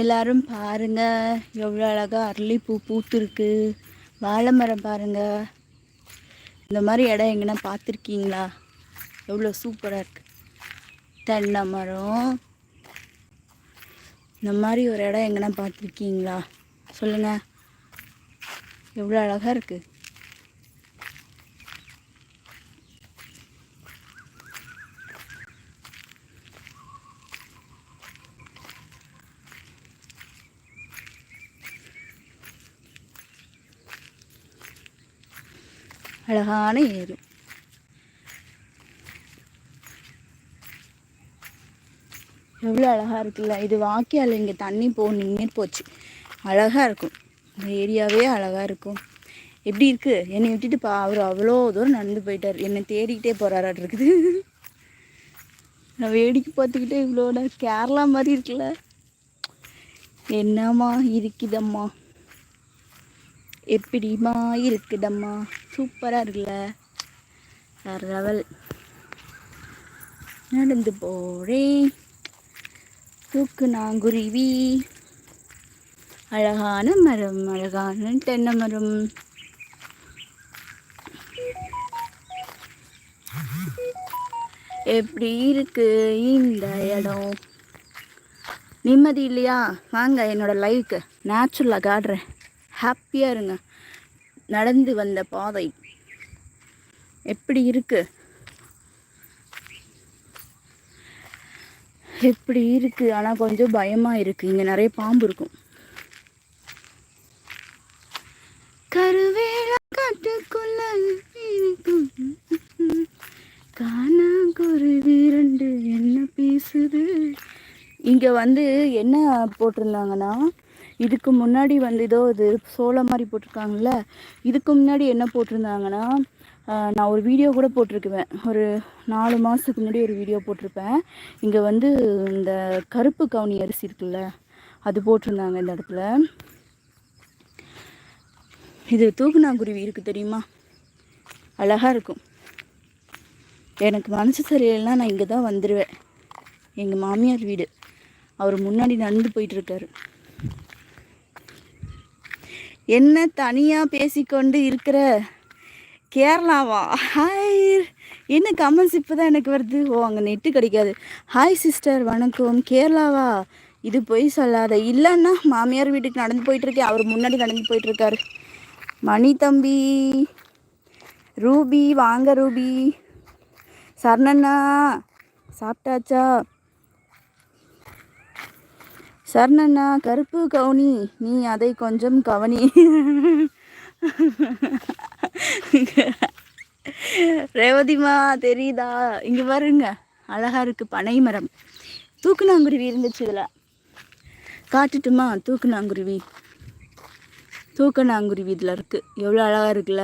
எல்லாரும் பாருங்க. எவ்வளோ அழகாக அரளிப்பூ பூத்துருக்கு. வாழை மரம் பாருங்க. இந்த மாதிரி இடம் எங்கன்னா பார்த்துருக்கீங்களா? எவ்வளோ சூப்பராக இருக்கு. தென்னை மரம். இந்த மாதிரி ஒரு இடம் எங்கன்னா பார்த்துருக்கீங்களா? சொல்லுங்க. எவ்வளோ அழகாக இருக்குது அழகான ஏரி. எவ்வளோ அழகாக இருக்குல்ல. இது வாக்கியால் இங்கே தண்ணி போ நின்று போச்சு. அழகாக இருக்கும். இந்த ஏரியாவே அழகாக இருக்கும். எப்படி இருக்குது என்னை விட்டுட்டு பா அவர் அவ்வளோ தூரம் நடந்து போயிட்டார். என்னை தேடிக்கிட்டே போகிறாராட்டு இருக்குது. நான் வேடிக்கை பார்த்துக்கிட்டே இவ்வளோ கேரளா மாதிரி இருக்குல்ல. என்னம்மா இருக்குதம்மா எப்படிம்மா இருக்குதம்மா? சூப்பராக இருக்குல்ல? வேறு லெவல். நடந்து போகிறேன் தூக்கு நாங்குருவி. அழகான மரம் அழகான தென்னை மரம். எப்படி இருக்கு இந்த இடம்? நிம்மதி இல்லையா? வாங்க என்னோட லைஃப்க்கு நேச்சுரலாக காடுறேன் ஹாப்பியாக இருங்க நடந்து வந்த பாதை. எப்படி இருக்கு? எப்படி இருக்கு? ஆனால் கொஞ்சம் பயமாக இருக்கு. இங்கே நிறைய பாம்பு இருக்கும். கருவேல காட்டுக்குள்ள இருக்கும். காணா குருவி ரெண்டு என்ன பேசுது? இங்கே வந்து என்ன போட்டிருந்தாங்கன்னா இதுக்கு முன்னாடி வந்து ஏதோ இது சோளம் மாதிரி போட்டிருக்காங்கல்ல இதுக்கு முன்னாடி என்ன போட்டிருந்தாங்கன்னா நான் ஒரு வீடியோ கூட போட்டிருக்குவேன். ஒரு நாலு மாதத்துக்கு முன்னாடி ஒரு வீடியோ போட்டிருப்பேன். இங்கே வந்து இந்த கருப்பு கவுனி அரிசி இருக்குல்ல அது போட்டிருந்தாங்க இந்த இடத்துல. இது தூக்குநாங்குருவி இருக்குது தெரியுமா? அழகாக இருக்கும். எனக்கு மனசு சரியில்லைன்னா நான் இங்கே தான் வந்துடுவேன் எங்கள் மாமியார் வீடு. அவர் முன்னாடி நடந்து போயிட்டுருக்காரு என்ன தனியாக பேசிக்கொண்டு இருக்கிற கேரளாவா? ஹாய் என்ன கமெண்ட்ஸ் இப்போ தான் எனக்கு வருது? ஓ அங்கே நெட்டு கிடைக்காது. ஹாய் சிஸ்டர் வணக்கம். கேரளாவா? இது பொய் சொல்லாத. இல்லைன்னா மாமியார் வீட்டுக்கு நடந்து போயிட்டுருக்கேன். அவர் முன்னாடி நடந்து போயிட்டுருக்காரு. மணி தம்பி. ரூபி. வாங்க ரூபி. சரணண்ணா. சாப்பிட்டாச்சா? சரணண்ணா கருப்பு கவுனி. நீ அதை கொஞ்சம் கவனி. ரேவதிமா தெரியுதா? இங்க பாருங்க. அழகா இருக்கு பனை மரம். தூக்குனாங்குருவி இருந்துச்சு இதுல. காட்டுட்டுமா தூக்குநாங்குருவி தூக்கணாங்குருவி இதில் இருக்கு. எவ்வளோ அழகா இருக்குல்ல?